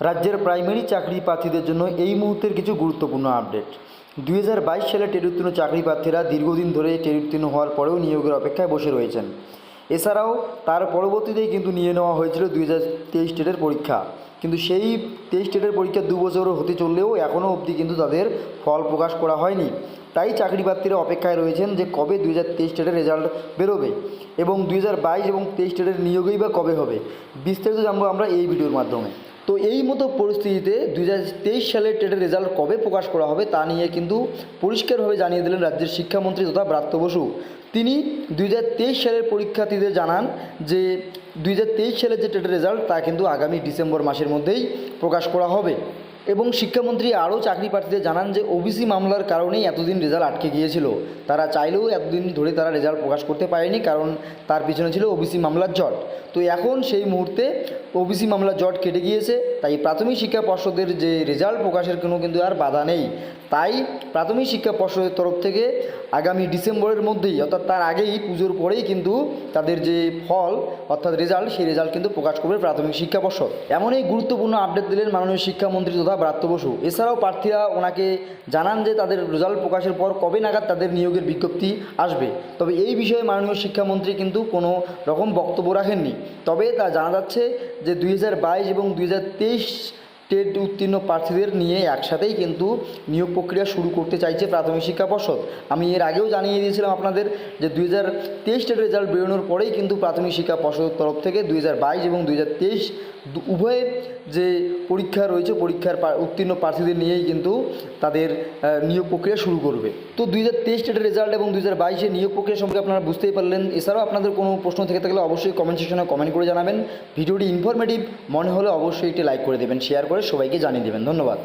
রাজ্যের প্রাইমারি চাকরি প্রার্থীদের জন্য এই মুহূর্তের কিছু গুরুত্বপূর্ণ আপডেট। দুই হাজার বাইশ সালে টেট উত্তীর্ণ চাকরি প্রার্থীরা দীর্ঘদিন ধরে টেট উত্তীর্ণ হওয়ার পরেও নিয়োগের অপেক্ষায় বসে রয়েছেন। এছাড়াও তার পরবর্তীতেই কিন্তু নিয়ে নেওয়া হয়েছিল দুই হাজার তেইশ টেটের পরীক্ষা। কিন্তু সেই তেইশ টেটের পরীক্ষা দু বছরও হতে চললেও এখনও অবধি কিন্তু তাদের ফল প্রকাশ করা হয়নি। তাই চাকরি প্রার্থীরা অপেক্ষায় রয়েছেন যে কবে দুই হাজার তেইশ টেটের রেজাল্ট বেরোবে এবং দুই হাজার বাইশ এবং তেইশ টেটের নিয়োগই বা কবে হবে। বিস্তারিত জানব আমরা এই ভিডিওর মাধ্যমে। তো এই মতো পরিস্থিতিতে দু হাজার তেইশ সালের টেটের রেজাল্ট কবে প্রকাশ করা হবে তা নিয়ে কিন্তু পরিষ্কারভাবে জানিয়ে দিলেন রাজ্যের শিক্ষামন্ত্রী তথা ব্রাত্য বসু। তিনি দুই হাজার তেইশ সালের পরীক্ষার্থীদের জানান যে দুই হাজার তেইশ সালের যে টেটের রেজাল্ট তা কিন্তু আগামী ডিসেম্বর মাসের মধ্যেই প্রকাশ করা হবে। এবং শিক্ষামন্ত্রী আরও চাকরি প্রার্থীদের জানান যে ওবিসি মামলার কারণেই এতদিন রেজাল্ট আটকে গিয়েছিল। তারা চাইলেও এতদিন ধরে তারা রেজাল্ট প্রকাশ করতে পারেনি কারণ তার পিছনে ছিল ওবিসি মামলার জট। তো এখন সেই মুহূর্তে ওবিসি মামলার জট কেটে গিয়েছে, তাই প্রাথমিক শিক্ষা পর্ষদের যে রেজাল্ট প্রকাশের কোনো কিন্তু আর বাধা নেই। তাই প্রাথমিক শিক্ষা পর্ষদের তরফ থেকে আগামী ডিসেম্বরের মধ্যেই, অর্থাৎ তার আগেই পুজোর পরেই কিন্তু তাদের যে ফল, অর্থাৎ রেজাল্ট, সেই রেজাল্ট কিন্তু প্রকাশ করবে প্রাথমিক শিক্ষা পর্ষদ। এমনই গুরুত্বপূর্ণ আপডেট দিলেন মাননীয় শিক্ষামন্ত্রী তথা ব্রাত্য বসু। এছাড়াও প্রার্থীরা ওনাকে জানান যে তাদের রেজাল্ট প্রকাশের পর কবে নাগাদ তাদের নিয়োগের বিজ্ঞপ্তি আসবে। তবে এই বিষয়ে মাননীয় শিক্ষামন্ত্রী কিন্তু কোনো রকম বক্তব্য রাখেননি। তবে তা জানা যাচ্ছে যে দুই হাজার বাইশ এবং দুই হাজার তেইশ টেট উত্তীর্ণ প্রার্থীদের নিয়ে একসাথেই কিন্তু নিয়োগ প্রক্রিয়া শুরু করতে চাইছে প্রাথমিক শিক্ষা পর্ষদ। আমি এর আগেও জানিয়ে দিয়েছিলাম আপনাদের যে দুই হাজার তেইশ টেট রেজাল্ট বেরোনোর পরেই কিন্তু প্রাথমিক শিক্ষা পর্ষদের তরফ থেকে দুই হাজার বাইশ এবং দুই হাজার তেইশ উভয়ে যে পরীক্ষা রয়েছে, পরীক্ষার উত্তীর্ণ প্রার্থীদের নিয়েই কিন্তু তাদের নিয়োগ প্রক্রিয়া শুরু করবে। তো দুই হাজার তেইশ টেটের রেজাল্ট এবং দুই হাজার বাইশের নিয়োগ প্রক্রিয়া সম্পর্কে আপনারা বুঝতেই পারলেন। এছাড়াও আপনাদের কোনো প্রশ্ন থেকে থাকলে অবশ্যই কমেন্ট সেকশনে কমেন্ট করে জানাবেন। ভিডিওটি ইনফরমেটিভ মনে হলে অবশ্যই একটি লাইক করে দেবেন। শেয়ার করে সবাইকে জানিয়ে দেবেন। ধন্যবাদ।